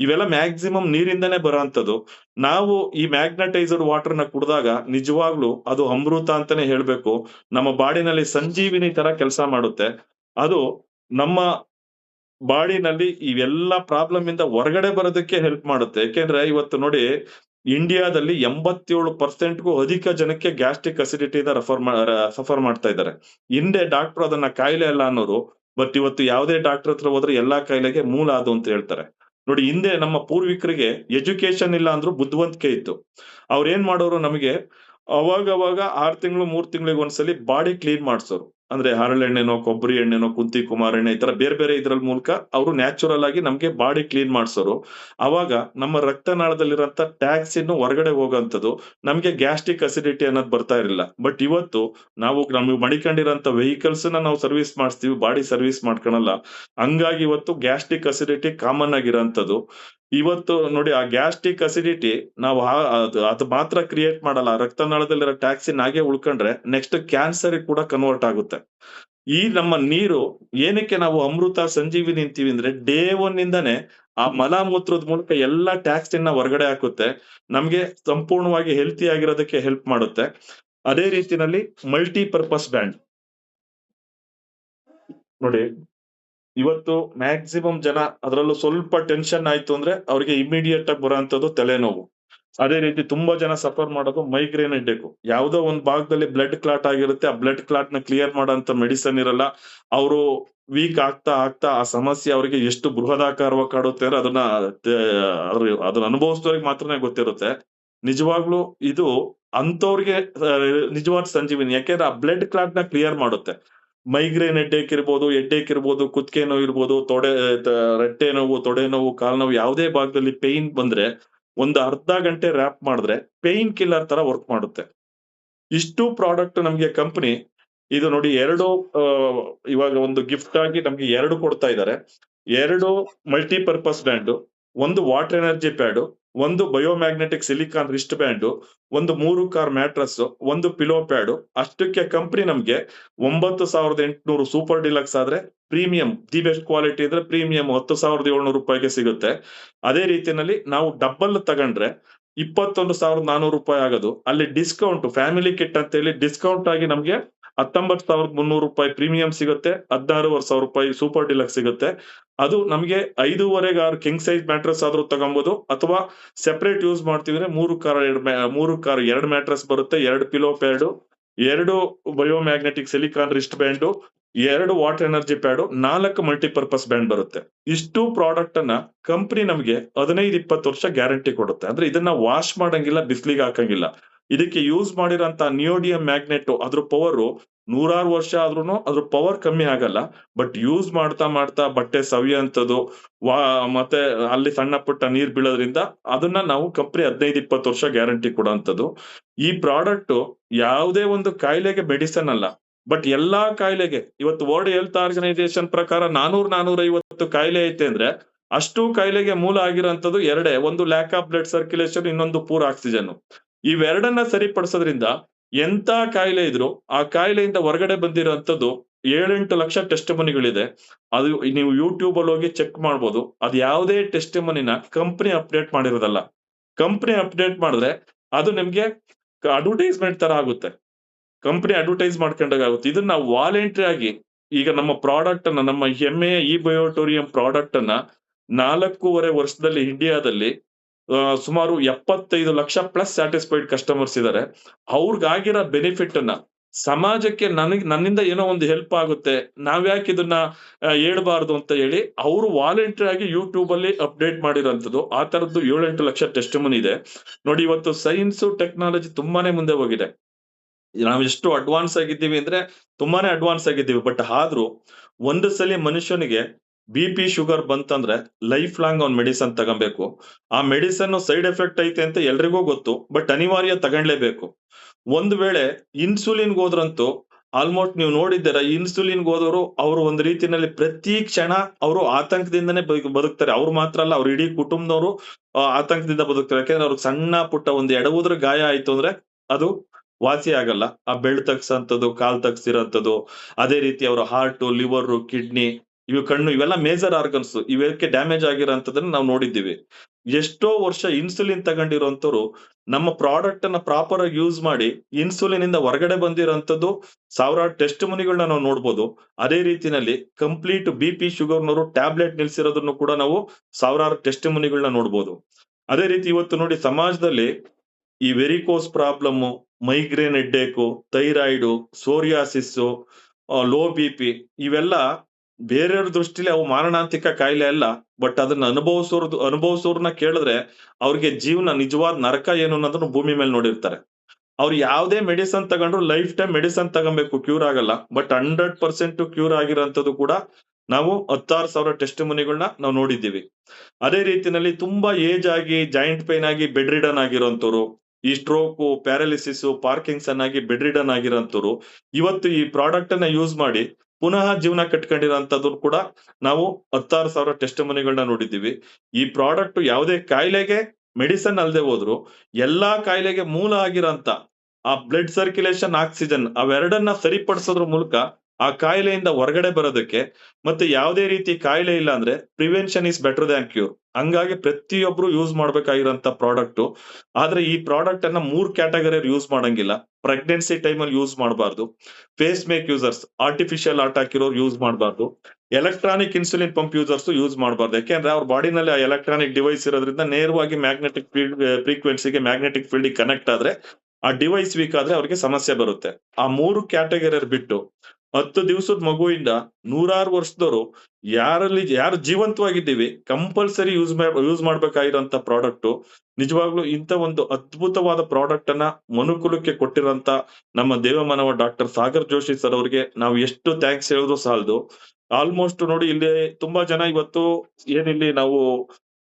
ಇವೆಲ್ಲ ಮ್ಯಾಕ್ಸಿಮಮ್ ನೀರಿಂದನೇ ಬರೋಂಥದ್ದು. ನಾವು ಈ ಮ್ಯಾಗ್ನಟೈಸರ್ ವಾಟರ್ನ ಕುಡಿದಾಗ ನಿಜವಾಗ್ಲೂ ಅದು ಅಮೃತ ಅಂತಾನೆ ಹೇಳ್ಬೇಕು. ನಮ್ಮ ಬಾಡಿನಲ್ಲಿ ಸಂಜೀವಿನಿ ತರ ಕೆಲಸ ಮಾಡುತ್ತೆ. ಅದು ನಮ್ಮ ಬಾಡಿನಲ್ಲಿ ಇವೆಲ್ಲ ಪ್ರಾಬ್ಲಮ್ ಇಂದ ಹೊರಗಡೆ ಬರೋದಕ್ಕೆ ಹೆಲ್ಪ್ ಮಾಡುತ್ತೆ. ಯಾಕೆಂದ್ರೆ ಇವತ್ತು ನೋಡಿ ಇಂಡಿಯಾದಲ್ಲಿ ಎಂಬತ್ತೇಳು ಪರ್ಸೆಂಟ್ಗೂ ಅಧಿಕ ಜನಕ್ಕೆ ಗ್ಯಾಸ್ಟ್ರಿಕ್ ಅಸಿಡಿಟಿಯಿಂದ ರೆಫರ್ ಸಫರ್ ಮಾಡ್ತಾ ಇದ್ದಾರೆ. ಹಿಂದೆ ಡಾಕ್ಟರ್ ಅದನ್ನ ಕಾಯಿಲೆ ಅಲ್ಲ ಅನ್ನೋರು ಬಟ್ ಇವತ್ತು ಯಾವುದೇ ಡಾಕ್ಟರ್ ಹತ್ರ ಹೋದ್ರೆ ಎಲ್ಲಾ ಕಾಯಿಲೆಗೆ ಮೂಲ ಅದು ಅಂತ ಹೇಳ್ತಾರೆ. ನೋಡಿ, ಹಿಂದೆ ನಮ್ಮ ಪೂರ್ವಿಕರಿಗೆ ಎಜುಕೇಶನ್ ಇಲ್ಲ ಅಂದ್ರೂ ಬುದ್ಧಿವಂತಿಕೆ ಇತ್ತು. ಅವ್ರ ಏನ್ ಮಾಡೋರು ನಮಗೆ ಅವಾಗ ಅವಾಗ ಆರ್ ತಿಂಗಳು, ಮೂರ್ ತಿಂಗಳಿಗೆ ಒಂದ್ಸಲಿ ಬಾಡಿ ಕ್ಲೀನ್ ಮಾಡ್ಸೋರು. ಅಂದ್ರೆ ಹರಳೆಣ್ಣೆನೋ ಕೊಬ್ಬರಿ ಎಣ್ಣೆನೋ, ಕುಂತಿ ಕುಮಾರ್ ಎಣ್ಣೆ ಈ ತರ ಬೇರೆ ಬೇರೆ ಇದ್ರ ಮೂಲಕ ಅವರು ನ್ಯಾಚುರಲ್ ಆಗಿ ನಮ್ಗೆ ಬಾಡಿ ಕ್ಲೀನ್ ಮಾಡ್ಸೋರು. ಅವಾಗ ನಮ್ಮ ರಕ್ತನಾಳದಲ್ಲಿರೋಂಥ ಟ್ಯಾಕ್ಸಿನ್ ಹೊರಗಡೆ ಹೋಗೋಂಥದ್ದು. ನಮ್ಗೆ ಗ್ಯಾಸ್ಟ್ರಿಕ್ ಅಸಿಡಿಟಿ ಅನ್ನೋದು ಬರ್ತಾ ಇರಲಿಲ್ಲ. ಬಟ್ ಇವತ್ತು ನಾವು ನಮಗೆ ಮಡಿಕೊಂಡಿರೋಂಥ ವೆಹಿಕಲ್ಸ್ನ ನಾವು ಸರ್ವಿಸ್ ಮಾಡಿಸ್ತೀವಿ ಬಾಡಿ ಸರ್ವಿಸ್ ಮಾಡ್ಕೊಳಲ್ಲ. ಹಂಗಾಗಿ ಇವತ್ತು ಗ್ಯಾಸ್ಟ್ರಿಕ್ ಅಸಿಡಿಟಿ ಕಾಮನ್ ಆಗಿರೋಂಥದ್ದು ಇವತ್ತು ನೋಡಿ ಆ ಗ್ಯಾಸ್ಟ್ರಿಕ್ ಅಸಿಡಿಟಿ ನಾವು ಅದು ಮಾತ್ರ ಕ್ರಿಯೇಟ್ ಮಾಡಲ್ಲ. ರಕ್ತನಾಳದಲ್ಲಿರೋ ಟ್ಯಾಕ್ಸಿನ್ ಹಾಗೆ ಉಳ್ಕೊಂಡ್ರೆ ನೆಕ್ಸ್ಟ್ ಕ್ಯಾನ್ಸರ್ ಕೂಡ ಕನ್ವರ್ಟ್ ಆಗುತ್ತೆ. ಈ ನಮ್ಮ ನೀರು ಏನಕ್ಕೆ ನಾವು ಅಮೃತ ಸಂಜೀವಿನಿ ಅಂತೀವಿ ಅಂದ್ರೆ ಡೇ ಒನ್ ನಿಂದನೆ ಆ ಮಲ ಮೂತ್ರದ ಮೂಲಕ ಎಲ್ಲಾ ಟ್ಯಾಕ್ಸಿನ್ನ ಹೊರಗಡೆ ಹಾಕುತ್ತೆ. ನಮ್ಗೆ ಸಂಪೂರ್ಣವಾಗಿ ಹೆಲ್ತಿ ಆಗಿರೋದಕ್ಕೆ ಹೆಲ್ಪ್ ಮಾಡುತ್ತೆ. ಅದೇ ರೀತಿನಲ್ಲಿ ಮಲ್ಟಿ ಪರ್ಪಸ್ ಬ್ಯಾಂಡ್ ನೋಡಿ, ಇವತ್ತು ಮ್ಯಾಕ್ಸಿಮಮ್ ಜನ ಅದರಲ್ಲೂ ಸ್ವಲ್ಪ ಟೆನ್ಷನ್ ಆಯ್ತು ಅಂದ್ರೆ ಅವ್ರಿಗೆ ಇಮಿಡಿಯೇಟ್ ಆಗಿ ಬರೋಂಥದ್ದು ತಲೆನೋವು. ಅದೇ ರೀತಿ ತುಂಬಾ ಜನ ಸಫರ್ ಮಾಡೋದು ಮೈಗ್ರೇನ್ ಹೆಡ್ಡೇಕು ಯಾವ್ದೋ ಒಂದ್ ಭಾಗದಲ್ಲಿ ಬ್ಲಡ್ ಕ್ಲಾಟ್ ಆಗಿರುತ್ತೆ, ಆ ಬ್ಲಡ್ ಕ್ಲಾಟ್ನ ಕ್ಲಿಯರ್ ಮಾಡೋಂತ ಮೆಡಿಸನ್ ಇರಲ್ಲ. ಅವರು ವೀಕ್ ಆಗ್ತಾ ಆಗ್ತಾ ಆ ಸಮಸ್ಯೆ ಅವರಿಗೆ ಎಷ್ಟು ಬೃಹದಾಕಾರವಾಗಿ ಕಾಡುತ್ತೆ ಅಂದ್ರೆ ಅದನ್ನ ಅದನ್ನ ಅನುಭವಿಸಿದವ್ರಿಗೆ ಮಾತ್ರನೇ ಗೊತ್ತಿರುತ್ತೆ. ನಿಜವಾಗ್ಲೂ ಇದು ಅಂತವ್ರಿಗೆ ನಿಜವಾದ ಸಂಜೀವಿನಿ. ಯಾಕೆಂದ್ರೆ ಆ ಬ್ಲಡ್ ಕ್ಲಾಟ್ನ ಕ್ಲಿಯರ್ ಮಾಡುತ್ತೆ. ಮೈಗ್ರೇನ್ ಹೆಡ್ಡೇಕ್ ಇರ್ಬೋದು ಹೆಡ್ಡೇಕ್ ಇರ್ಬೋದು, ಕುತ್ತಿಗೆ ನೋವು ಇರ್ಬೋದು, ತೊಡೆ ರಟ್ಟೆ ನೋವು, ತೊಡೆ ನೋವು, ಕಾಲು ನೋವು ಯಾವುದೇ ಭಾಗದಲ್ಲಿ ಪೇನ್ ಬಂದ್ರೆ ಒಂದು ಅರ್ಧ ಗಂಟೆ ರ್ಯಾಪ್ ಮಾಡಿದ್ರೆ ಪೇಯ್ನ್ ಕಿಲ್ಲರ್ ತರ ವರ್ಕ್ ಮಾಡುತ್ತೆ. ಇಷ್ಟು ಪ್ರಾಡಕ್ಟ್ ನಮ್ಗೆ ಕಂಪನಿ ಇದು ನೋಡಿ ಎರಡು ಇವಾಗ ಒಂದು ಗಿಫ್ಟ್ ಆಗಿ ನಮ್ಗೆ ಎರಡು ಕೊಡ್ತಾ ಇದ್ದಾರೆ. ಎರಡು ಮಲ್ಟಿಪರ್ಪಸ್ ಬ್ಯಾಂಡು ಒಂದು ವಾಟರ್ ಎನರ್ಜಿ ಪ್ಯಾಡ್ ಒಂದು ಬಯೋಮ್ಯಾಗ್ನೆಟಿಕ್ ಸಿಲಿಕಾನ್ ರಿಸ್ಟ್ ಬ್ಯಾಂಡ್ ಒಂದು ಮೂರು ಕಾರ್ ಮ್ಯಾಟ್ರಸ್ ಒಂದು ಪಿಲೋ ಪ್ಯಾಡ್ ಅಷ್ಟಕ್ಕೆ ಕಂಪನಿ ನಮ್ಗೆ ಒಂಬತ್ತು ಸಾವಿರದ ಎಂಟುನೂರು ಸೂಪರ್ ಡಿಲಕ್ಸ್ ಆದ್ರೆ ಪ್ರೀಮಿಯಂ ದಿ ಬೆಸ್ಟ್ ಕ್ವಾಲಿಟಿ ಇದ್ರೆ ಪ್ರೀಮಿಯಂ ಹತ್ತು ಸಾವಿರದ ಏಳ್ನೂರು ರೂಪಾಯಿಗೆ ಸಿಗುತ್ತೆ. ಅದೇ ರೀತಿಯಲ್ಲಿ ನಾವು ಡಬ್ಬಲ್ ತಗೊಂಡ್ರೆ ಇಪ್ಪತ್ತೊಂದು ಸಾವಿರದ ನಾನೂರು ರೂಪಾಯಿ ಆಗೋದು. ಅಲ್ಲಿ ಡಿಸ್ಕೌಂಟ್ ಫ್ಯಾಮಿಲಿ ಕಿಟ್ ಅಂತ ಹೇಳಿ ಡಿಸ್ಕೌಂಟ್ ಆಗಿ ನಮ್ಗೆ ಹತ್ತೊಂಬತ್ತು ಸಾವಿರದ ಮುನ್ನೂರು ರೂಪಾಯಿ ಪ್ರೀಮಿಯಂ ಸಿಗುತ್ತೆ, ಹದಿನಾರೂವರೆ ಸಾವಿರ ರೂಪಾಯಿ ಸೂಪರ್ ಡಿಲಕ್ಸ್ ಸಿಗುತ್ತೆ. ಅದು ನಮಗೆ ಐದೂವರೆಗೆ ಆರು ಕಿಂಗ್ ಸೈಜ್ ಮ್ಯಾಟ್ರಸ್ ಆದ್ರೂ ತಗೊಬಹುದು ಅಥವಾ ಸೆಪರೇಟ್ ಯೂಸ್ ಮಾಡ್ತೀವಿ ಅಂದ್ರೆ ಮೂರು ಕಾರ್, ಎರಡು ಮೂರು ಕಾರ್, ಎರಡು ಮ್ಯಾಟ್ರಸ್ ಬರುತ್ತೆ, ಎರಡು ಪಿಲೋ ಪ್ಯಾಡು, ಎರಡು ಬಯೋಮ್ಯಾಗ್ನೆಟಿಕ್ ಸಿಲಿಕಾನ್ ರಿಸ್ಟ್ ಬ್ಯಾಂಡ್, ಎರಡು ವಾಟರ್ ಎನರ್ಜಿ ಪ್ಯಾಡು, ನಾಲ್ಕು ಮಲ್ಟಿಪರ್ಪಸ್ ಬ್ಯಾಂಡ್ ಬರುತ್ತೆ. ಇಷ್ಟು ಪ್ರಾಡಕ್ಟ್ ಅನ್ನ ಕಂಪನಿ ನಮಗೆ ಹದಿನೈದು ಇಪ್ಪತ್ತು ವರ್ಷ ಗ್ಯಾರಂಟಿ ಕೊಡುತ್ತೆ. ಅಂದ್ರೆ ಇದನ್ನ ವಾಶ್ ಮಾಡಂಗಿಲ್ಲ, ಬಿಸ್ಲಿಗೆ ಹಾಕಂಗಿಲ್ಲ. ಇದಕ್ಕೆ ಯೂಸ್ ಮಾಡಿರೋಂತ ನಿಯೋಡಿಯಂ ಮ್ಯಾಗ್ನೆಟ್ ಅದ್ರ ಪವರ್ ನೂರಾರು ವರ್ಷ ಆದ್ರೂ ಅದ್ರ ಪವರ್ ಕಮ್ಮಿ ಆಗಲ್ಲ. ಬಟ್ ಯೂಸ್ ಮಾಡ್ತಾ ಮಾಡ್ತಾ ಬಟ್ಟೆ ಸವಿಯಂತದ್ದು ವಾ, ಮತ್ತೆ ಅಲ್ಲಿ ಸಣ್ಣ ಪುಟ್ಟ ನೀರ್ ಬೀಳೋದ್ರಿಂದ ಅದನ್ನ ನಾವು ಕಂಪ್ನಿ ಹದಿನೈದು, ಇಪ್ಪತ್ತು ವರ್ಷ ಗ್ಯಾರಂಟಿ ಕೊಡೋಂಥದ್ದು. ಈ ಪ್ರಾಡಕ್ಟ್ ಯಾವುದೇ ಒಂದು ಕಾಯಿಲೆಗೆ ಮೆಡಿಸನ್ ಅಲ್ಲ. ಬಟ್ ಎಲ್ಲಾ ಕಾಯಿಲೆಗೆ, ಇವತ್ತು ವರ್ಲ್ಡ್ ಹೆಲ್ತ್ ಆರ್ಗನೈಸೇಷನ್ ಪ್ರಕಾರ ನಾನೂರ್ ನಾನೂರ ಐವತ್ತು ಕಾಯಿಲೆ ಐತೆ ಅಂದ್ರೆ ಅಷ್ಟು ಕಾಯಿಲೆಗೆ ಮೂಲ ಆಗಿರೋಂಥದ್ದು ಎರಡೇ. ಒಂದು ಲ್ಯಾಕ್ ಆಫ್ ಬ್ಲಡ್ ಸರ್ಕ್ಯುಲೇಷನ್ ಇನ್ನೊಂದು ಪೂರ್ ಆಕ್ಸಿಜನ್ ಇವೆರಡನ್ನ ಸರಿಪಡಿಸೋದ್ರಿಂದ ಎಂತ ಕಾಯಿಲೆ ಇದ್ರು ಆ ಕಾಯಿಲೆಯಿಂದ ಹೊರಗಡೆ ಬಂದಿರೋಂಥದ್ದು ಏಳೆಂಟು ಲಕ್ಷ ಟೆಸ್ಟ್ ಮನಿಗಳಿದೆ ಅದು ನೀವು ಯೂಟ್ಯೂಬ್ ಅಲ್ಲಿ ಹೋಗಿ ಚೆಕ್ ಮಾಡ್ಬೋದು. ಅದು ಯಾವುದೇ ಟೆಸ್ಟ್ ಮನಿನ ಕಂಪನಿ ಅಪ್ಡೇಟ್ ಮಾಡಿರೋದಲ್ಲ. ಕಂಪನಿ ಅಪ್ಡೇಟ್ ಮಾಡಿದ್ರೆ ಅದು ನಿಮ್ಗೆ ಅಡ್ವರ್ಟೈಸ್ಮೆಂಟ್ ತರ ಆಗುತ್ತೆ. ಕಂಪನಿ ಅಡ್ವರ್ಟೈಸ್ ಮಾಡ್ಕೊಂಡಾಗ ಆಗುತ್ತೆ. ಇದನ್ನ ವಾಲಂಟ್ರಿ ಆಗಿ ಈಗ ನಮ್ಮ ಪ್ರಾಡಕ್ಟ್ ಅನ್ನ, ನಮ್ಮ ಹೆಮ್ಮೆಯ ಇ ಬಯೋಟೋರಿಯಂ ಪ್ರಾಡಕ್ಟ್ ಅನ್ನ ನಾಲ್ಕೂವರೆ ವರ್ಷದಲ್ಲಿ ಇಂಡಿಯಾದಲ್ಲಿ ಸುಮಾರು ಎಪ್ಪತ್ತೈದು ಲಕ್ಷ ಪ್ಲಸ್ ಸ್ಯಾಟಿಸ್ಫೈಡ್ ಕಸ್ಟಮರ್ಸ್ ಇದ್ದಾರೆ ಅವ್ರಿಗಾಗಿರೋ ಬೆನಿಫಿಟ್ ಅನ್ನ ಸಮಾಜಕ್ಕೆ ನನಗ್, ನನ್ನಿಂದ ಏನೋ ಒಂದು ಹೆಲ್ಪ್ ಆಗುತ್ತೆ, ನಾವ್ಯಾಕೆ ಇದನ್ನ ಹೇಳ್ಬಾರ್ದು ಅಂತ ಹೇಳಿ ಅವರು ವಾಲಂಟ್ರಿ ಆಗಿ ಯೂಟ್ಯೂಬ್ ಅಲ್ಲಿ ಅಪ್ಡೇಟ್ ಮಾಡಿರೋಂಥದ್ದು. ಆ ತರದ್ದು ಏಳೆಂಟು ಲಕ್ಷ ಟೆಸ್ಟ್ ಇದೆ. ನೋಡಿ, ಇವತ್ತು ಸೈನ್ಸ್ ಟೆಕ್ನಾಲಜಿ ತುಂಬಾನೇ ಮುಂದೆ ಹೋಗಿದೆ. ನಾವು ಎಷ್ಟು ಅಡ್ವಾನ್ಸ್ ಆಗಿದ್ದೀವಿ ಅಂದ್ರೆ ತುಂಬಾನೇ ಅಡ್ವಾನ್ಸ್ ಆಗಿದ್ದೀವಿ. ಬಟ್ ಆದ್ರೂ ಒಂದು ಸಲ ಮನುಷ್ಯನಿಗೆ ಬಿ ಪಿ ಶುಗರ್ ಬಂತಂದ್ರೆ ಲೈಫ್ ಲಾಂಗ್ ಅವ್ನ್ ಮೆಡಿಸನ್ ತಗೊಬೇಕು. ಆ ಮೆಡಿಸನ್ ಸೈಡ್ ಎಫೆಕ್ಟ್ ಐತೆ ಅಂತ ಎಲ್ರಿಗೂ ಗೊತ್ತು ಬಟ್ ಅನಿವಾರ್ಯ ತಗೊಂಡ್ಲೇಬೇಕು. ಒಂದ್ ವೇಳೆ ಇನ್ಸುಲಿನ್ ಹೋದ್ರಂತೂ ಆಲ್ಮೋಸ್ಟ್ ನೀವು ನೋಡಿದ್ದೀರ ಇನ್ಸುಲಿನ್ ಹೋದವರು ಅವರು ಒಂದು ರೀತಿಯಲ್ಲಿ ಪ್ರತಿ ಕ್ಷಣ ಅವರು ಆತಂಕದಿಂದನೇ ಬದುಕ್- ಬದುಕ್ತಾರೆ. ಅವ್ರು ಮಾತ್ರ ಅಲ್ಲ, ಅವ್ರ ಇಡೀ ಕುಟುಂಬದವರು ಆತಂಕದಿಂದ ಬದುಕ್ತಾರೆ. ಯಾಕಂದ್ರೆ ಅವ್ರಿಗೆ ಸಣ್ಣ ಪುಟ್ಟ ಒಂದು ಎಡವುದ್ರ ಗಾಯ ಆಯ್ತು ಅಂದ್ರೆ ಅದು ವಾಸಿ ಆಗಲ್ಲ. ಆ ಬೆಳ್ ತಗ್ಸಂತದ್ದು ಕಾಲ್ ತಗ್ಸಿರೋಂಥದ್ದು, ಅದೇ ರೀತಿ ಅವರ ಹಾರ್ಟು ಲಿವರು ಕಿಡ್ನಿ ಇವು ಕಣ್ಣು ಇವೆಲ್ಲ ಮೇಜರ್ ಆರ್ಗನ್ಸ್ ಇವಕ್ಕೆ ಡ್ಯಾಮೇಜ್ ಆಗಿರೋಂಥದ್ದನ್ನ ನಾವು ನೋಡಿದ್ದೀವಿ. ಎಷ್ಟೋ ವರ್ಷ ಇನ್ಸುಲಿನ್ ತಗೊಂಡಿರೋಂಥವ್ರು ನಮ್ಮ ಪ್ರಾಡಕ್ಟ್ ಅನ್ನ ಪ್ರಾಪರ್ ಆಗಿ ಯೂಸ್ ಮಾಡಿ ಇನ್ಸುಲಿನ್ ಇಂದ ಹೊರಗಡೆ ಬಂದಿರೋಂಥದ್ದು ಸಾವಿರಾರು ಟೆಸ್ಟ್ ಮುನಿಗಳನ್ನ ನಾವು ನೋಡ್ಬೋದು. ಅದೇ ರೀತಿನಲ್ಲಿ ಕಂಪ್ಲೀಟ್ ಬಿ ಪಿ ಶುಗರ್ನವರು ಟ್ಯಾಬ್ಲೆಟ್ ನಿಲ್ಸಿರೋದನ್ನು ಕೂಡ ನಾವು ಸಾವಿರಾರು ಟೆಸ್ಟ್ ಮುನಿಗಳನ್ನ ನೋಡ್ಬೋದು. ಅದೇ ರೀತಿ ಇವತ್ತು ನೋಡಿ ಸಮಾಜದಲ್ಲಿ ಈ varicose problem migraine headache, thyroid psoriasis low B P ಇವೆಲ್ಲ ಬೇರೆಯವ್ರ ದೃಷ್ಟಿಲಿ ಅವು ಮಾರಣಾಂತಿಕ ಕಾಯಿಲೆ ಅಲ್ಲ ಬಟ್ ಅದನ್ನ ಅನುಭವಿಸೋರ್ದು, ಅನುಭವಿಸೋರ್ನ ಕೇಳಿದ್ರೆ ಅವ್ರಿಗೆ ಜೀವನ ನಿಜವಾದ ನರಕ ಏನು ಅನ್ನೋದನ್ನ ಭೂಮಿ ಮೇಲೆ ನೋಡಿರ್ತಾರೆ. ಅವ್ರು ಯಾವ್ದೇ ಮೆಡಿಸನ್ ತಗೊಂಡ್ರು ಲೈಫ್ ಟೈಮ್ ಮೆಡಿಸನ್ ತಗೊಬೇಕು ಕ್ಯೂರ್ ಆಗಲ್ಲ ಬಟ್ ಹಂಡ್ರೆಡ್ ಪರ್ಸೆಂಟ್ ಕ್ಯೂರ್ ಆಗಿರೋಂಥದ್ದು ಕೂಡ ನಾವು ಹತ್ತಾರು ಸಾವಿರ ಟೆಸ್ಟ್ ಮನಿಗಳನ್ನ ನಾವು ನೋಡಿದ್ದೀವಿ. ಅದೇ ರೀತಿನಲ್ಲಿ ತುಂಬಾ ಏಜ್ ಆಗಿ ಜಾಯಿಂಟ್ ಪೈನ್ ಆಗಿ ಬೆಡ್ ರಿಡನ್ ಆಗಿರೋಂಥವ್ರು, ಈ ಸ್ಟ್ರೋಕ್ ಪ್ಯಾರಾಲಿಸಿಸ್ ಪಾರ್ಕಿಂಗ್ಸನ್ ಆಗಿ ಬೆಡ್ ರಿಡನ್ ಆಗಿರೋಂಥವ್ರು, ಇವತ್ತು ಈ ಪ್ರಾಡಕ್ಟ್ ಅನ್ನ ಯೂಸ್ ಮಾಡಿ ಪುನಃ ಜೀವನ ಕಟ್ಕೊಂಡಿರೋಂಥದ್ದು ಕೂಡ ನಾವು ಹತ್ತಾರು ಸಾವಿರ ಟೆಸ್ಟ್ ಮನಿಗಳನ್ನ ನೋಡಿದ್ದೀವಿ. ಈ ಪ್ರಾಡಕ್ಟ್ ಯಾವುದೇ ಕಾಯಿಲೆಗೆ ಮೆಡಿಸನ್ ಅಲ್ಲದೆ ಹೋದ್ರು, ಎಲ್ಲಾ ಕಾಯಿಲೆಗೆ ಮೂಲ ಆಗಿರೋಂತ ಆ ಬ್ಲಡ್ ಸರ್ಕ್ಯುಲೇಷನ್ ಆಕ್ಸಿಜನ್ ಅವೆರಡನ್ನ ಸರಿಪಡಿಸೋದ್ರ ಮೂಲಕ ಆ ಕಾಯಿಲೆಯಿಂದ ಹೊರಗಡೆ ಬರೋದಕ್ಕೆ ಮತ್ತೆ ಯಾವುದೇ ರೀತಿ ಕಾಯಿಲೆ ಇಲ್ಲ ಅಂದ್ರೆ prevention is better than cure ಹಂಗಾಗಿ ಪ್ರತಿಯೊಬ್ರು ಯೂಸ್ ಮಾಡ್ಬೇಕಾಗಿರೋಂತ ಪ್ರಾಡಕ್ಟ್ ಆದ್ರೆ ಈ ಪ್ರಾಡಕ್ಟ್ ಅನ್ನ ಮೂರ್ ಕ್ಯಾಟಗರಿ ಯೂಸ್ ಮಾಡಂಗಿಲ್ಲ. ಪ್ರೆಗ್ನೆನ್ಸಿ ಟೈಮ್ ಅಲ್ಲಿ ಯೂಸ್ ಮಾಡಬಾರ್ದು. Face make users artificial heart ಹಾಕಿರೋರು use ಮಾಡಬಾರ್ದು. Electronic insulin pump users use ಮಾಡಬಾರ್ದು. ಯಾಕೆಂದ್ರೆ ಅವ್ರ ಬಾಡಿನಲ್ಲಿ ಆ ಎಲೆಕ್ಟ್ರಾನಿಕ್ ಡಿವೈಸ್ ಇರೋದ್ರಿಂದ ನೇರವಾಗಿ ಮ್ಯಾಗ್ನೆಟಿಕ್ ಫೀಲ್ಡ್ ಫ್ರೀಕ್ವೆನ್ಸಿಗೆ ಮ್ಯಾಗ್ನೆಟಿಕ್ ಫೀಲ್ಡ್ ಕನೆಕ್ಟ್ ಆದ್ರೆ ಆ ಡಿವೈಸ್ ವೀಕ್ ಆದ್ರೆ ಅವ್ರಿಗೆ ಸಮಸ್ಯೆ ಬರುತ್ತೆ. ಆ ಮೂರು ಕ್ಯಾಟಗರಿ ಬಿಟ್ಟು ಹತ್ತು ದಿವಸದ ಮಗುವಿಂದ ನೂರಾರು ವರ್ಷದವರು ಯಾರಲ್ಲಿ, ಯಾರು ಜೀವಂತವಾಗಿದ್ದೀವಿ, ಕಂಪಲ್ಸರಿ ಯೂಸ್ ಯೂಸ್ ಮಾಡ್ಬೇಕಾಗಿರೋಂತ ಪ್ರಾಡಕ್ಟ್. ನಿಜವಾಗ್ಲೂ ಇಂಥ ಒಂದು ಅದ್ಭುತವಾದ ಪ್ರಾಡಕ್ಟ್ ಅನ್ನ ಮನುಕುಲಕ್ಕೆ ಕೊಟ್ಟಿರೋಂತ ನಮ್ಮ ದೇವಮಾನವ ಡಾಕ್ಟರ್ ಸಾಗರ್ ಜೋಶಿ ಸರ್ ಅವರಿಗೆ ನಾವು ಎಷ್ಟು ಥ್ಯಾಂಕ್ಸ್ ಹೇಳಿದ್ರು ಸಾಲದು. ಆಲ್ಮೋಸ್ಟ್ ನೋಡಿ ಇಲ್ಲಿ ತುಂಬಾ ಜನ ಇವತ್ತು ಏನಿಲ್ಲಿ ನಾವು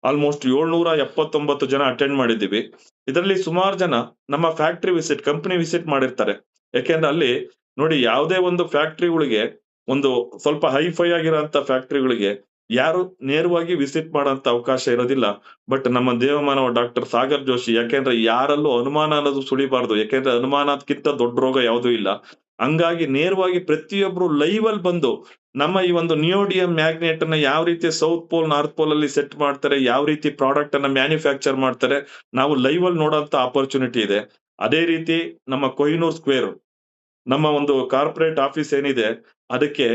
ಆಲ್ಮೋಸ್ಟ್ ಏಳ್ನೂರ ಎಪ್ಪತ್ತೊಂಬತ್ತು ಜನ ಅಟೆಂಡ್ ಮಾಡಿದ್ದೀವಿ. ಇದರಲ್ಲಿ ಸುಮಾರು ಜನ ನಮ್ಮ ಫ್ಯಾಕ್ಟರಿ ವಿಸಿಟ್, ಕಂಪನಿ ವಿಸಿಟ್ ಮಾಡಿರ್ತಾರೆ. ಯಾಕೆಂದ್ರೆ ಅಲ್ಲಿ ನೋಡಿ, ಯಾವುದೇ ಒಂದು ಫ್ಯಾಕ್ಟರಿಗಳಿಗೆ ಒಂದು ಸ್ವಲ್ಪ ಹೈಫೈ ಆಗಿರೋಂತ ಫ್ಯಾಕ್ಟರಿಗಳಿಗೆ ಯಾರು ನೇರವಾಗಿ ವಿಸಿಟ್ ಮಾಡೋಂತ ಅವಕಾಶ ಇರೋದಿಲ್ಲ. ಬಟ್ ನಮ್ಮ ದೇವಮಾನವ ಡಾಕ್ಟರ್ ಸಾಗರ್ ಜೋಶಿ, ಯಾಕೆಂದ್ರೆ ಯಾರಲ್ಲೂ ಅನುಮಾನ ಅನ್ನೋದು ಸುಳಿಬಾರ್ದು. ಯಾಕೆಂದ್ರೆ ಅನುಮಾನಕ್ಕಿಂತ ದೊಡ್ಡ ರೋಗ ಯಾವುದೂ ಇಲ್ಲ. ಹಂಗಾಗಿ ನೇರವಾಗಿ ಪ್ರತಿಯೊಬ್ರು ಲೈವ್ ಅಲ್ಲಿ ಬಂದು ನಮ್ಮ ಈ ಒಂದು ನಿಯೋಡಿಯಂ ಮ್ಯಾಗ್ನೆಟ್ ಅನ್ನ ಯಾವ ರೀತಿ ಸೌತ್ ಪೋಲ್ ನಾರ್ತ್ ಪೋಲ್ ಅಲ್ಲಿ ಸೆಟ್ ಮಾಡ್ತಾರೆ, ಯಾವ ರೀತಿ ಪ್ರಾಡಕ್ಟ್ ಅನ್ನ ಮ್ಯಾನುಫ್ಯಾಕ್ಚರ್ ಮಾಡ್ತಾರೆ, ನಾವು ಲೈವ್ ಅಲ್ಲಿ ನೋಡೋಂತ ಆಪರ್ಚುನಿಟಿ ಇದೆ. ಅದೇ ರೀತಿ ನಮ್ಮ ಕೊಹಿನೂರ್ ಸ್ಕ್ವೇರ್ ನಮ್ಮ ಒಂದು ಕಾರ್ಪೊರೇಟ್ ಆಫೀಸ್ ಏನಿದೆ, ಅದಕ್ಕೆ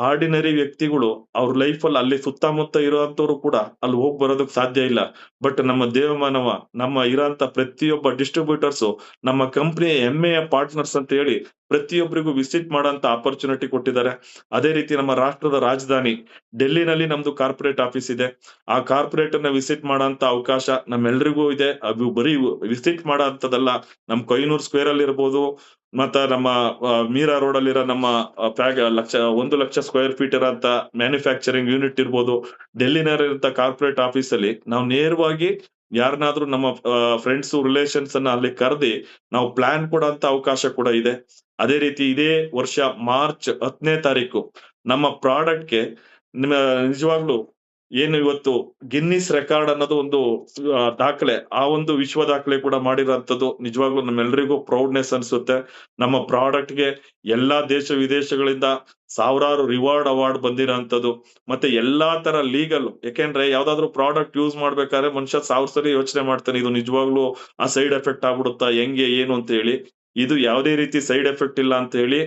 ಆರ್ಡಿನರಿ ವ್ಯಕ್ತಿಗಳು ಅವ್ರ ಲೈಫ್ ಅಲ್ಲಿ ಅಲ್ಲಿ ಸುತ್ತಮುತ್ತ ಇರುವಂತವ್ರು ಕೂಡ ಅಲ್ಲಿ ಹೋಗಿ ಬರೋದಕ್ ಸಾಧ್ಯ ಇಲ್ಲ. ಬಟ್ ನಮ್ಮ ದೇವಮಾನವ, ನಮ್ಮ ಇರೋಂತ ಪ್ರತಿಯೊಬ್ಬ ಡಿಸ್ಟ್ರಿಬ್ಯೂಟರ್ಸ್ ನಮ್ಮ ಕಂಪನಿಯ ಹೆಮ್ಮೆಯ ಪಾರ್ಟ್ನರ್ಸ್ ಅಂತ ಹೇಳಿ ಪ್ರತಿಯೊಬ್ಬರಿಗೂ ವಿಸಿಟ್ ಮಾಡೋಂತ ಆಪರ್ಚುನಿಟಿ ಕೊಟ್ಟಿದ್ದಾರೆ. ಅದೇ ರೀತಿ ನಮ್ಮ ರಾಷ್ಟ್ರದ ರಾಜಧಾನಿ ಡೆಲ್ಲಿನಲ್ಲಿ ನಮ್ದು ಕಾರ್ಪೊರೇಟ್ ಆಫೀಸ್ ಇದೆ. ಆ ಕಾರ್ಪೊರೇಟ್ ಅನ್ನ ವಿಸಿಟ್ ಮಾಡೋಂತ ಅವಕಾಶ ನಮ್ಮೆಲ್ರಿಗೂ ಇದೆ. ಅದು ಬರೀ ವಿಸಿಟ್ ಮಾಡೋ ಅಂತದಲ್ಲ ನಮ್ ಕೊಯ್ನೂರ್ ಸ್ಕ್ವೇರ್ ಅಲ್ಲಿ ಇರ್ಬೋದು, ಮತ್ತ ನಮ್ಮ ಮೀರಾ ರೋಡ್ ಅಲ್ಲಿರೋ ನಮ್ಮ ಫ್ಯಾಕ್ ಲಕ್ಷ, ಒಂದು ಲಕ್ಷ ಸ್ಕ್ವೇರ್ ಫೀಟ್ ಇರೋಂತ ಮ್ಯಾನುಫ್ಯಾಕ್ಚರಿಂಗ್ ಯೂನಿಟ್ ಇರ್ಬೋದು. ಡೆಲ್ಲಿನಲ್ಲಿರುವಂತ ಕಾರ್ಪೊರೇಟ್ ಆಫೀಸ್ ಅಲ್ಲಿ ನಾವು ನೇರವಾಗಿ ಯಾರನ್ನಾದ್ರೂ ನಮ್ಮ ಫ್ರೆಂಡ್ಸ್ ರಿಲೇಷನ್ಸ್ ಅನ್ನ ಅಲ್ಲಿ ಕರೆದಿ ನಾವು ಪ್ಲಾನ್ ಕೊಡೋಂತ ಅವಕಾಶ ಕೂಡ ಇದೆ. ಅದೇ ರೀತಿ ಇದೇ ವರ್ಷ ಮಾರ್ಚ್ ಹತ್ತನೇ ತಾರೀಕು ನಮ್ಮ ಪ್ರಾಡಕ್ಟ್ಗೆ ನಿಮ್ಮ, ನಿಜವಾಗ್ಲು ಏನು ಇವತ್ತು ಗಿನ್ನಿಸ್ ರೆಕಾರ್ಡ್ ಅನ್ನೋದು ಒಂದು ದಾಖಲೆ. ಆ ಒಂದು ವಿಶ್ವ ದಾಖಲೆ ಕೂಡ ಮಾಡಿರೋಂಥದ್ದು ನಿಜವಾಗ್ಲೂ ನಮ್ಮೆಲ್ಲರಿಗೂ ಪ್ರೌಡ್ನೆಸ್ ಅನ್ಸುತ್ತೆ. ನಮ್ಮ ಪ್ರಾಡಕ್ಟ್ಗೆ ಎಲ್ಲಾ ದೇಶ ವಿದೇಶಗಳಿಂದ ಸಾವಿರಾರು ರಿವಾರ್ಡ್ ಅವಾರ್ಡ್ ಬಂದಿರೋಂಥದ್ದು ಮತ್ತೆ ಎಲ್ಲಾ ತರ ಲೀಗಲ್ ಯಾಕೆಂದ್ರೆ ಯಾವ್ದಾದ್ರು ಪ್ರಾಡಕ್ಟ್ ಯೂಸ್ ಮಾಡ್ಬೇಕಾದ್ರೆ ಮನುಷ್ಯ ಸಾವಿರ ಸರಿ ಯೋಚನೆ ಮಾಡ್ತಾನೆ, ಇದು ನಿಜವಾಗ್ಲೂ ಆ ಸೈಡ್ ಎಫೆಕ್ಟ್ ಆಗ್ಬಿಡುತ್ತಾ, ಹೆಂಗೆ, ಏನು ಅಂತ ಹೇಳಿ ಇದು ಯಾವುದೇ ರೀತಿ ಸೈಡ್ ಎಫೆಕ್ಟ್ ಇಲ್ಲ ಅಂತ ಹೇಳಿ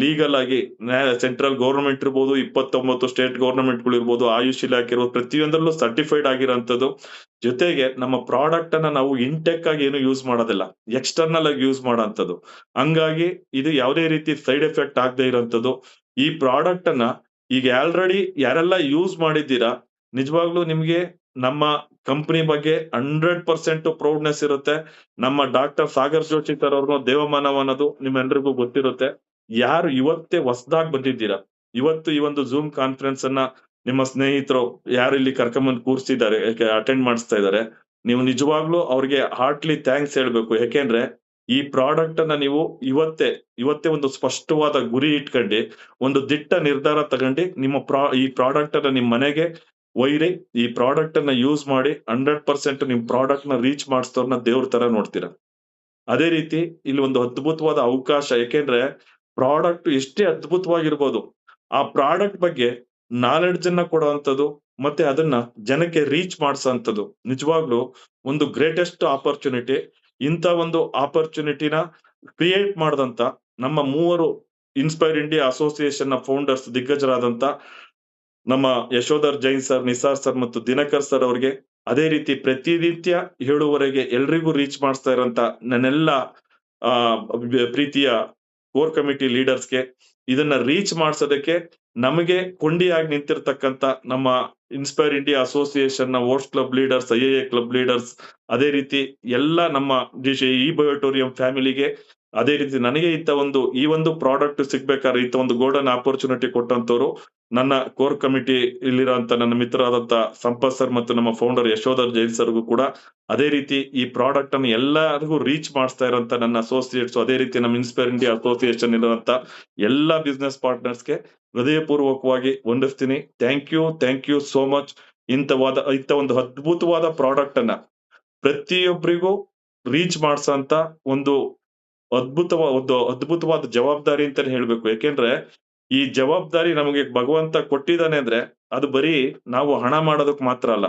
ಲೀಗಲ್ ಆಗಿ ಸೆಂಟ್ರಲ್ ಗೌರ್ಮೆಂಟ್ ಇರ್ಬೋದು, ಇಪ್ಪತ್ತೊಂಬತ್ತು ಸ್ಟೇಟ್ ಗೌರ್ಮೆಂಟ್ಗಳು ಇರ್ಬೋದು, ಆಯುಷ್ ಇಲಾಖೆ ಇರ್ಬೋದು, ಪ್ರತಿಯೊಂದರಲ್ಲೂ ಸರ್ಟಿಫೈಡ್ ಆಗಿರೋಂಥದ್ದು. ಜೊತೆಗೆ ನಮ್ಮ ಪ್ರಾಡಕ್ಟ್ ಅನ್ನ ನಾವು ಇಂಟೆಕ್ ಆಗಿ ಏನು ಯೂಸ್ ಮಾಡೋದಿಲ್ಲ. ಎಕ್ಸ್ಟರ್ನಲ್ ಆಗಿ ಯೂಸ್ ಮಾಡೋಂಥದ್ದು. ಹಂಗಾಗಿ ಇದು ಯಾವುದೇ ರೀತಿ ಸೈಡ್ ಎಫೆಕ್ಟ್ ಆಗದೆ ಇರೋಂಥದ್ದು. ಈ ಪ್ರಾಡಕ್ಟ್ ಅನ್ನ ಈಗ ಆಲ್ರೆಡಿ ಯಾರೆಲ್ಲ ಯೂಸ್ ಮಾಡಿದ್ದೀರಾ, ನಿಜವಾಗ್ಲೂ ನಿಮ್ಗೆ ನಮ್ಮ ಕಂಪನಿ ಬಗ್ಗೆ ಹಂಡ್ರೆಡ್ ಪರ್ಸೆಂಟ್ ಪ್ರೌಡ್ನೆಸ್ ಇರುತ್ತೆ. ನಮ್ಮ ಡಾಕ್ಟರ್ ಸಾಗರ್ ಜೋಶಿ ಸರ್ ಅವ್ರನ್ನ ದೇವಮಾನವ ಅನ್ನೋದು ನಿಮ್ಮೆಲ್ರಿಗೂ ಗೊತ್ತಿರುತ್ತೆ. ಯಾರು ಇವತ್ತೇ ಹೊಸದಾಗಿ ಬಂದಿದ್ದೀರಾ? ಇವತ್ತು ಈ ಒಂದು ಜೂಮ್ ಕಾನ್ಫರೆನ್ಸ್ ಅನ್ನ ನಿಮ್ಮ ಸ್ನೇಹಿತರು ಯಾರು ಇಲ್ಲಿ ಕರ್ಕೊಂಬಂದು ಕೂರ್ಸಿದ್ದಾರೆ ಅಟೆಂಡ್ ಮಾಡಿಸ್ತಾ ಇದ್ದಾರೆ, ನೀವು ನಿಜವಾಗ್ಲೂ ಅವ್ರಿಗೆ ಹಾರ್ಟ್ಲಿ ಥ್ಯಾಂಕ್ಸ್ ಹೇಳ್ಬೇಕು. ಯಾಕೆಂದ್ರೆ ಈ ಪ್ರಾಡಕ್ಟ್ ಅನ್ನ ನೀವು ಇವತ್ತೇ ಇವತ್ತೇ ಒಂದು ಸ್ಪಷ್ಟವಾದ ಗುರಿ ಇಟ್ಕೊಂಡು, ಒಂದು ದಿಟ್ಟ ನಿರ್ಧಾರ ತಗೊಂಡು ನಿಮ್ಮ ಈ ಪ್ರಾಡಕ್ಟ್ ಅನ್ನ ನಿಮ್ಮ ಮನೆಗೆ ಒಯ್ರಿ, ಈ ಪ್ರಾಡಕ್ಟ್ ಅನ್ನ ಯೂಸ್ ಮಾಡಿ ಹಂಡ್ರೆಡ್ ಪರ್ಸೆಂಟ್ ನಿಮ್ ಪ್ರಾಡಕ್ಟ್ನ ರೀಚ್ ಮಾಡಿಸ್ತವ್ರನ್ನ ದೇವ್ರ ತರ ನೋಡ್ತೀರಾ. ಅದೇ ರೀತಿ ಇಲ್ಲಿ ಒಂದು ಅದ್ಭುತವಾದ ಅವಕಾಶ. ಯಾಕೆಂದ್ರೆ ಪ್ರಾಡಕ್ಟ್ ಎಷ್ಟೇ ಅದ್ಭುತವಾಗಿರ್ಬೋದು, ಆ ಪ್ರಾಡಕ್ಟ್ ಬಗ್ಗೆ ನಾಲೆಡ್ಜ್ ಅನ್ನ ಕೊಡುವಂಥದ್ದು ಮತ್ತೆ ಅದನ್ನ ಜನಕ್ಕೆ ರೀಚ್ ಮಾಡಿಸೋಂಥದ್ದು. ನಿಜವಾಗ್ಲು ಒಂದು ಗ್ರೇಟೆಸ್ಟ್ ಆಪರ್ಚುನಿಟಿ ಇಂಥ ಒಂದು ಆಪರ್ಚುನಿಟಿನ ಕ್ರಿಯೇಟ್ ಮಾಡಿದಂತ ನಮ್ಮ ಮೂವರು ಇನ್ಸ್ಪೈರ್ ಇಂಡಿಯಾ ಅಸೋಸಿಯೇಷನ್ನ ಫೌಂಡರ್ಸ್ ದಿಗ್ಗಜರಾದಂತ ನಮ್ಮ ಯಶೋಧರ್ ಜೈನ್ ಸರ್ ನಿಸಾರ್ ಸರ್ ಮತ್ತು ದಿನಕರ್ ಸರ್ ಅವರಿಗೆ ಅದೇ ರೀತಿ ಪ್ರತಿನಿತ್ಯ ಏಳುವರೆಗೆ ಎಲ್ರಿಗೂ ರೀಚ್ ಮಾಡಿಸ್ತಾ ಇರೋಂತ ನನ್ನೆಲ್ಲ, ಆ ಪ್ರೀತಿಯ ಕೋರ್ ಕಮಿಟಿ ಲೀಡರ್ಸ್ಗೆ ಇದನ್ನ ರೀಚ್ ಮಾಡಿಸೋದಕ್ಕೆ ನಮಗೆ ಕೊಂಡಿಯಾಗಿ ನಿಂತಿರ್ತಕ್ಕಂಥ ನಮ್ಮ inspire India ಅಸೋಸಿಯೇಷನ್ನ votes club leaders I A club leaders ಅದೇ ರೀತಿ ಎಲ್ಲ ನಮ್ಮ ಈ ಬಯೋಟೋರಿಯಂ ಫ್ಯಾಮಿಲಿಗೆ ಅದೇ ರೀತಿ ನನಗೆ ಇಂಥ ಒಂದು, ಈ ಒಂದು ಪ್ರಾಡಕ್ಟ್ ಸಿಗ್ಬೇಕಾದ್ರೆ ಇಂಥ ಒಂದು ಗೋಲ್ಡನ್ ಆಪರ್ಚುನಿಟಿ ಕೊಟ್ಟಂತವ್ರು ನನ್ನ ಕೋರ್ ಕಮಿಟಿ ಇಲ್ಲಿರೋ ನನ್ನ ಮಿತ್ರರಾದಂತ ಸಂಪತ್ ಸರ್ ಮತ್ತು ನಮ್ಮ ಫೌಂಡರ್ ಯಶೋಧರ್ ಜೈನ್ ಸರ್ಗೂ ಕೂಡ ಅದೇ ರೀತಿ ಈ ಪ್ರಾಡಕ್ಟ್ ಅನ್ನು ಎಲ್ಲರಿಗೂ ರೀಚ್ ಮಾಡಿಸ್ತಾ ಇರುವಂತ ನನ್ನ ಅಸೋಸಿಯೇಟ್ಸ್ ಅದೇ ರೀತಿ ನಮ್ಮ ಇನ್ಸ್ಪೈರ್ ಇಂಡಿಯಾ ಅಸೋಸಿಯೇಷನ್ ಇರುವಂತ ಎಲ್ಲಾ ಬಿಸ್ನೆಸ್ ಪಾರ್ಟ್ನರ್ಸ್ಗೆ ಹೃದಯಪೂರ್ವಕವಾಗಿ ವಂದಿಸ್ತೀನಿ. Thank you thank you so much ಇಂಥವಾದ, ಇಂಥ ಒಂದು ಅದ್ಭುತವಾದ ಪ್ರಾಡಕ್ಟ್ ಅನ್ನ ಪ್ರತಿಯೊಬ್ಬರಿಗೂ ರೀಚ್ ಮಾಡಿಸಂತ ಒಂದು ಅದ್ಭುತವಾದ ಒಂದು ಅದ್ಭುತವಾದ ಜವಾಬ್ದಾರಿ ಅಂತಾನೆ ಹೇಳ್ಬೇಕು. ಯಾಕೆಂದ್ರೆ ಈ ಜವಾಬ್ದಾರಿ ನಮಗೆ ಭಗವಂತ ಕೊಟ್ಟಿದ್ದಾನೆ ಅಂದ್ರೆ ಅದು ಬರೀ ನಾವು ಹಣ ಮಾಡೋದಕ್ ಮಾತ್ರ ಅಲ್ಲ.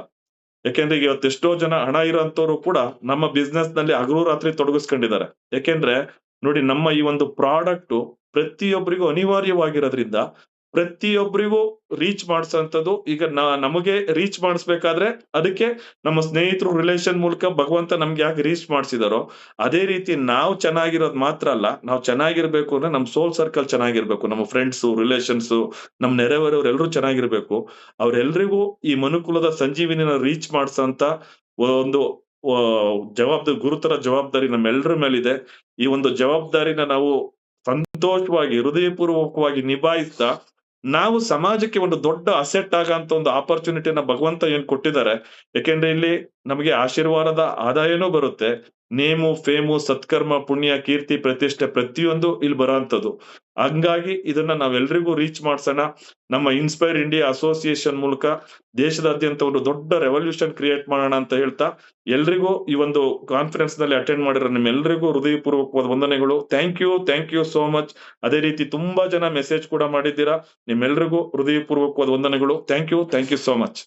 ಯಾಕೆಂದ್ರೆ ಇವತ್ತು ಎಷ್ಟೋ ಜನ ಹಣ ಇರೋಂಥವ್ರು ಕೂಡ ನಮ್ಮ ಬಿಸ್ನೆಸ್ನಲ್ಲಿ ಹಗಲು ರಾತ್ರಿ ತೊಡಗಿಸ್ಕೊಂಡಿದ್ದಾರೆ. ಯಾಕೆಂದ್ರೆ ನೋಡಿ ನಮ್ಮ ಈ ಒಂದು ಪ್ರಾಡಕ್ಟ್ ಪ್ರತಿಯೊಬ್ಬರಿಗೂ ಅನಿವಾರ್ಯವಾಗಿರೋದ್ರಿಂದ ಪ್ರತಿಯೊಬ್ಬರಿಗೂ ರೀಚ್ ಮಾಡಿಸೋಂಥದ್ದು. ಈಗ ನಮಗೆ ರೀಚ್ ಮಾಡಿಸ್ಬೇಕಾದ್ರೆ ಅದಕ್ಕೆ ನಮ್ಮ ಸ್ನೇಹಿತರು ರಿಲೇಷನ್ ಮೂಲಕ ಭಗವಂತ ನಮ್ಗೆ ಯಾಕೆ ರೀಚ್ ಮಾಡಿಸಿದಾರೋ, ಅದೇ ರೀತಿ ನಾವು ಚೆನ್ನಾಗಿರೋದು ಮಾತ್ರ ಅಲ್ಲ, ನಾವು ಚೆನ್ನಾಗಿರ್ಬೇಕು ಅಂದ್ರೆ ನಮ್ಮ ಸೋಲ್ ಸರ್ಕಲ್ ಚೆನ್ನಾಗಿರ್ಬೇಕು, ನಮ್ಮ ಫ್ರೆಂಡ್ಸು ರಿಲೇಷನ್ಸ್ ನಮ್ಮ ನೆರೆಹೊರೆಯವ್ರು ಎಲ್ಲರೂ ಚೆನ್ನಾಗಿರ್ಬೇಕು. ಅವ್ರೆಲ್ರಿಗೂ ಈ ಮನುಕುಲದ ಸಂಜೀವಿನಿನ ರೀಚ್ ಮಾಡ್ಸಂತ ಒಂದು ಜವಾಬ್ದಾರಿ ಗುರುತರ ಜವಾಬ್ದಾರಿ ನಮ್ಮೆಲ್ಲರ ಮೇಲಿದೆ. ಈ ಒಂದು ಜವಾಬ್ದಾರಿನ ನಾವು ಸಂತೋಷವಾಗಿ, ಹೃದಯಪೂರ್ವಕವಾಗಿ ನಿಭಾಯಿಸ್ತಾ ನಾವು ಸಮಾಜಕ್ಕೆ ಒಂದು ದೊಡ್ಡ ಅಸೆಟ್ ಆಗಂತ ಒಂದು ಆಪರ್ಚುನಿಟಿನ ಭಗವಂತ ಏನ್ ಕೊಟ್ಟಿದ್ದಾರೆ? ಯಾಕೆಂದ್ರೆ ಇಲ್ಲಿ ನಮಗೆ ಆಶೀರ್ವಾದದ ಆದಾಯನೂ ಬರುತ್ತೆ. ನೇಮು, ಫೇಮು, ಸತ್ಕರ್ಮ, ಪುಣ್ಯ, ಕೀರ್ತಿ, ಪ್ರತಿಷ್ಠೆ ಪ್ರತಿಯೊಂದು ಇಲ್ಲಿ ಬರೋಂಥದ್ದು. ಹಂಗಾಗಿ ಇದನ್ನ ನಾವೆಲ್ರಿಗೂ ರೀಚ್ ಮಾಡ್ಸೋಣ. ನಮ್ಮ ಇನ್ಸ್ಪೈರ್ ಇಂಡಿಯಾ ಅಸೋಸಿಯೇಷನ್ ಮೂಲಕ ದೇಶದಾದ್ಯಂತ ಒಂದು ದೊಡ್ಡ ರೆವಲ್ಯೂಷನ್ ಕ್ರಿಯೇಟ್ ಮಾಡೋಣ ಅಂತ ಹೇಳ್ತಾ ಎಲ್ರಿಗೂ ಈ ಒಂದು ಕಾನ್ಫರೆನ್ಸ್ನಲ್ಲಿ ಅಟೆಂಡ್ ಮಾಡಿರೋ ನಿಮ್ಮೆಲ್ಲರಿಗೂ ಹೃದಯಪೂರ್ವಕವಾದ ವಂದನೆಗಳು. Thank you thank you so much ಅದೇ ರೀತಿ ತುಂಬಾ ಜನ ಮೆಸೇಜ್ ಕೂಡ ಮಾಡಿದ್ದೀರಾ. ನಿಮ್ಮೆಲ್ಲರಿಗೂ ಹೃದಯಪೂರ್ವಕವಾದ ವಂದನೆಗಳು. Thank you thank you so much